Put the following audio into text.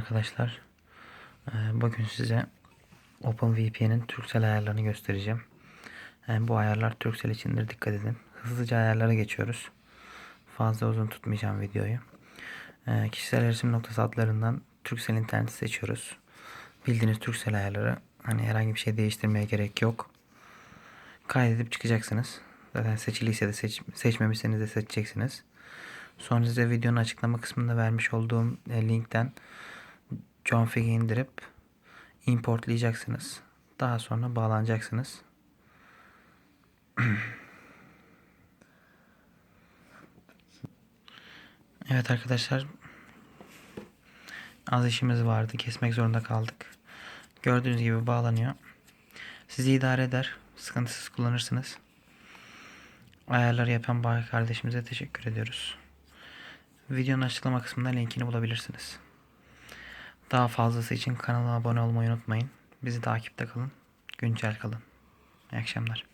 arkadaşlar. Ee, Bugün size OpenVPN'in Turkcell ayarlarını göstereceğim. Yani bu ayarlar Turkcell içindir dikkat edin. Hızlıca ayarlara geçiyoruz. Fazla uzun tutmayacağım videoyu. Ee, Kişisel erişim noktası adlarından Turkcell interneti seçiyoruz. Bildiğiniz Turkcell ayarları. Hani herhangi bir şey değiştirmeye gerek yok. Kaydedip çıkacaksınız. Zaten seçiliyse de seç, seçmemişseniz de seçeceksiniz. Sonra size videonun açıklama kısmında vermiş olduğum e, linkten config'i indirip importlayacaksınız. Daha sonra bağlanacaksınız. evet arkadaşlar az işimiz vardı. Kesmek zorunda kaldık. Gördüğünüz gibi bağlanıyor. Sizi idare eder. Sıkıntısız kullanırsınız. Ayarları yapan Bahar kardeşimize teşekkür ediyoruz. Videonun açıklama kısmında linkini bulabilirsiniz. Daha fazlası için kanala abone olmayı unutmayın. Bizi takipte kalın. Güncel kalın. İyi akşamlar.